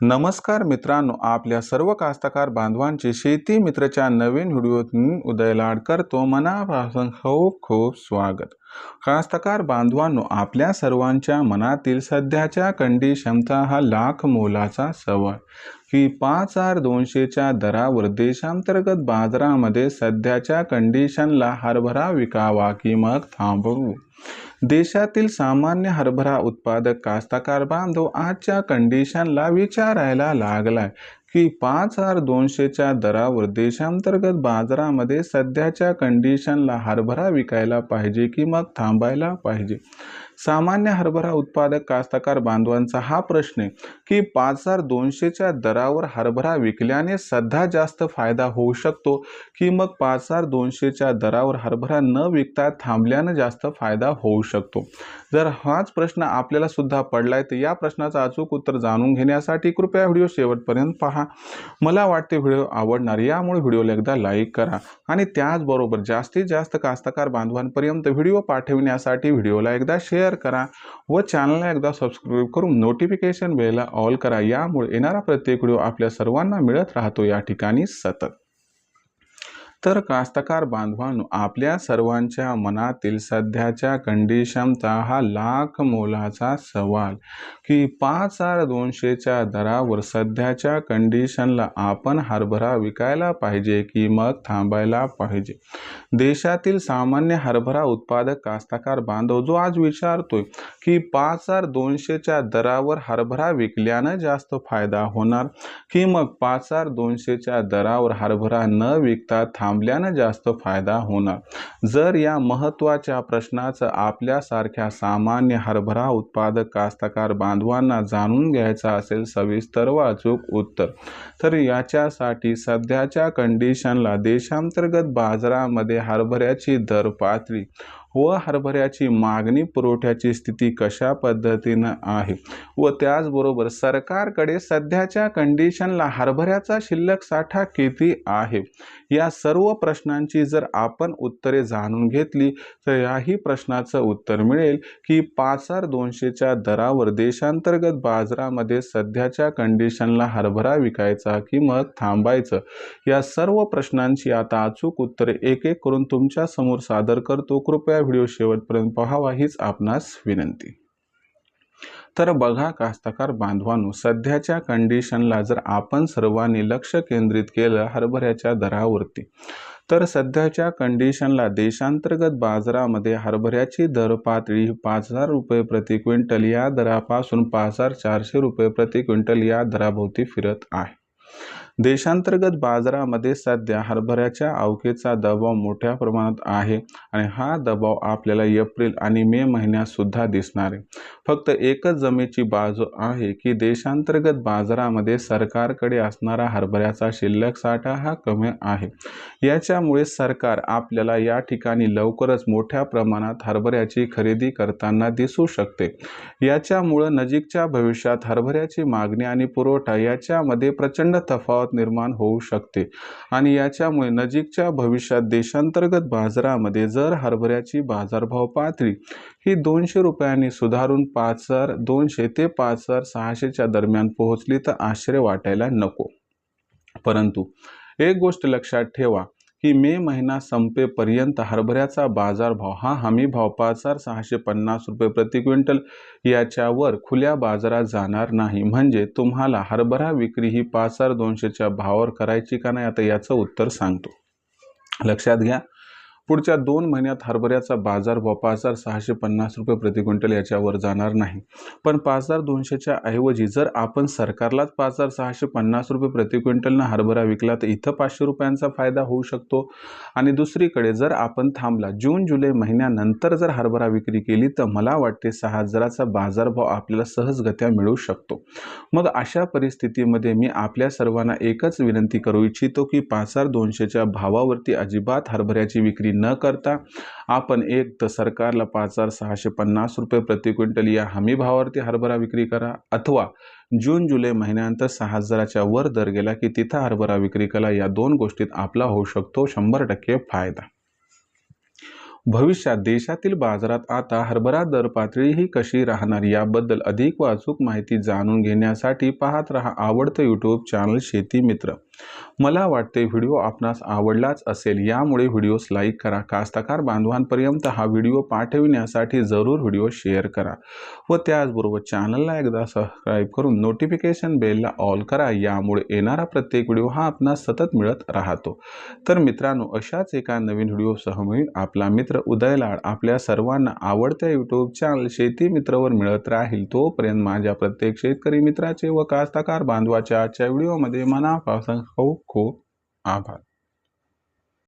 नमस्कार मित्रांनो आपल्या सर्व कास्तकार बांधवांचे शेती मित्रच्या नवीन व्हिडिओत उदयलाड उदय लाड करतो मनापासून खूप खूप स्वागत. कास्तकार बांधवांनो आपल्या सर्वांच्या मनातील सध्याच्या कंडिशनचा हा लाख मोलाचा सवाल. की पाच हजार दोनशेच्या दरावर देशांतर्गत बाजारामध्ये सध्याच्या कंडिशनला हरभरा विकावा की मग थांबवू? देशातील सामान्य हरभरा उत्पादक कास्तकार बांधव आजच्या कंडिशनला विचारायला लागलाय की पाच हजार दोनशेच्या दरावर देशांतर्गत बाजारामध्ये सध्याच्या कंडिशनला हरभरा विकायला पाहिजे की मग थांबायला पाहिजे? सामान्य हरभरा उत्पादक कास्तकार बांधवांचा हा प्रश्न आहे की पाच हजार दोनशेच्या दरावर हरभरा विकल्याने सध्या जास्त फायदा होऊ शकतो की मग पाच हजार दोनशेच्या दरावर हरभरा न विकता थांबल्यानं जास्त फायदा होऊ शकतो? जर हाच प्रश्न आपल्याला सुद्धा पडलाय तर या प्रश्नाचं अचूक उत्तर जाणून घेण्यासाठी कृपया व्हिडिओ शेवटपर्यंत पहा. मला वाटते व्हिडिओ आवडणार यामुळे व्हिडिओला एकदा लाईक करा आणि त्याचबरोबर जास्तीत जास्त कास्तकार बांधवांपर्यंत व्हिडिओ पाठविण्यासाठी व्हिडिओला एकदा शेअर करा व चॅनलला एकदा सबस्क्राईब करून नोटिफिकेशन वेळेला ऑल करा. यामुळे येणारा प्रत्येक व्हिडिओ आपल्या सर्वांना मिळत राहतो. या ठिकाणी सतत. तर कास्तकार बांधवांनो आपल्या सर्वांच्या मनातील सध्याच्या कंडिशनचा हा लाख मोलाचा सवाल की पाच हजार दोनशेच्या दरावर सध्याच्या कंडिशनला आपण हरभरा विकायला पाहिजे की मग थांबायला पाहिजे? देशातील सामान्य हरभरा उत्पादक कास्तकार बांधव जो आज विचारतोय की पाच हजार दोनशेच्या दरावर हरभरा विकल्यानं जास्त फायदा होणार की मग पाच हजार दोनशेच्या दरावर हरभरा न विकता थांबल्यानं जास्त फायदा होणार. जर या महत्त्वाच्या प्रश्नाचं आपल्यासारख्या सामान्य हरभरा उत्पादक कास्तकार बांधवांना जाणून घ्यायचा असेल सविस्तर व अचूक उत्तर. तर याच्यासाठी सध्याच्या कंडिशनला देशांतर्गत बाजारामध्ये हरभऱ्याची दर पातळी व हरभऱ्याची मागणी पुरवठ्याची स्थिती कशा पद्धतीनं आहे? व त्याचबरोबर सरकारकडे सध्याच्या कंडिशनला हरभऱ्याचा शिल्लक साठा किती आहे? या सर्व प्रश्नांची जर आपण उत्तरे जाणून घेतली तर याही प्रश्नाचं उत्तर मिळेल की पाच हजार दोनशेच्या दरावर देशांतर्गत बाजारामध्ये सध्याच्या कंडिशनला हरभरा विकायचा की मग थांबायचं? या सर्व प्रश्नांची आता अचूक उत्तरे एक एक करून तुमच्यासमोर सादर करतो. कृपया व्हिडिओ शेवटपर्यंत पाहावा हीच आपणास विनंती. तर बघा कास्तकार बांधवांनो सध्याच्या कंडिशनला जर आपण सर्वांनी लक्ष केंद्रित केलं हरभऱ्याच्या दरावरती तर सध्याच्या कंडिशनला देशांतर्गत बाजारामध्ये हरभऱ्याची दर पातळी पाच हजार रुपये प्रति क्विंटल या दरापासून पाच हजार चारशे रुपये प्रति क्विंटल या दराभोवती फिरत आहे. देशांतर्गत बाजारामध्ये सध्या हरभऱ्याच्या अवकेचा दबाव मोठ्या प्रमाणात आहे आणि हा दबाव आपल्याला एप्रिल आणि मे महिन्यात सुद्धा दिसणार आहे. फक्त एकच जमेची बाजू आहे की देशांतर्गत बाजारामध्ये सरकारकडे असणारा हरभऱ्याचा शिल्लक साठा हा कमी आहे. याच्यामुळे सरकार आपल्याला या ठिकाणी लवकरच मोठ्या प्रमाणात हरभऱ्याची खरेदी करताना दिसू शकते. याच्यामुळं नजीकच्या भविष्यात हरभऱ्याची मागणी आणि पुरवठा याच्यामध्ये प्रचंड तफावत निर्माण होऊ शकते. आणि याच्यामुळे नजीकच्या भविष्यात देशांतर्गत बाजारामध्ये जर हरभऱ्याची बाजारभाव पातळी ही दोनशे रुपयांनी सुधारून पाच हजार दोनशे ते पाच हजार सहाशेच्या दरम्यान पोहोचली तर आश्चर्य वाटायला नको. परंतु एक गोष्ट लक्षात ठेवा की मे महिना संपेपर्यंत हरभऱ्याचा बाजारभाव हा हमी भाव पाच हजार सहाशे पन्नास रुपये प्रति क्विंटल याच्यावर खुल्या बाजारात जाणार नाही. म्हणजे तुम्हाला हरभरा विक्री ही पाच हजार दोनशेच्या भावावर करायची का नाही? आता याचं उत्तर सांगतो. लक्षात घ्या. पुढच्या दोन महिन्यात हरभऱ्याचा बाजार भाव पाच हजार सहाशे पन्नास रुपये प्रति क्विंटल याच्यावर जाणार नाही. पण पाच हजार दोनशेच्या ऐवजी जर आपण सरकारलाच पाच हजार सहाशे पन्नास रुपये प्रति क्विंटलनं हरभरा विकला तर इथं पाचशे रुपयांचा फायदा होऊ शकतो. आणि दुसरीकडे जर आपण थांबला जून जुलै महिन्यानंतर जर हरभरा विक्री केली तर मला वाटते सहा हजाराचा बाजारभाव आपल्याला सहजगत्या मिळू शकतो. मग अशा परिस्थितीमध्ये मी आपल्या सर्वांना एकच विनंती करू इच्छितो की पाच हजार दोनशेच्या भावावरती अजिबात हरभऱ्याची विक्री न करता आपण एक तर सरकारला पाच हजार सहाशे पन्नास रुपये प्रति क्विंटल या हमी भावावरती हरभरा विक्री करा अथवा जून जुलै महिन्यानंतर सहा हजाराच्या वर दर गेला की तिथं हरभरा विक्री करा. या दोन गोष्टीत आपला होऊ शकतो शंभर टक्के फायदा. भविष्यात देशातील बाजारात आता हरभरा दर पातळी ही कशी राहणार याबद्दल अधिक वाचूक माहिती जाणून घेण्यासाठी पाहत रहा आवडतं यूट्यूब चॅनल शेती मित्र. मला वाटते व्हिडिओ आपणास आवडलाच असेल यामुळे व्हिडिओस लाईक करा. कास्तकार बांधवांपर्यंत हा व्हिडिओ पाठविण्यासाठी जरूर व्हिडिओ शेअर करा व त्याचबरोबर चॅनलला एकदा सबस्क्राईब करून नोटिफिकेशन बेलला ऑल करा. यामुळे येणारा प्रत्येक व्हिडिओ हा आपणास सतत मिळत राहतो. तर मित्रांनो अशाच एका नवीन व्हिडिओसह मिळून आपला मित्र उदय लाड आपल्या सर्वांना आवडत्या यूट्यूब चॅनल शेती मित्रवर मिळत राहील. तोपर्यंत माझ्या प्रत्येक शेतकरी मित्राचे व कास्तकार बांधवाच्या आजच्या व्हिडिओमध्ये मनापासून खूप खूप आभार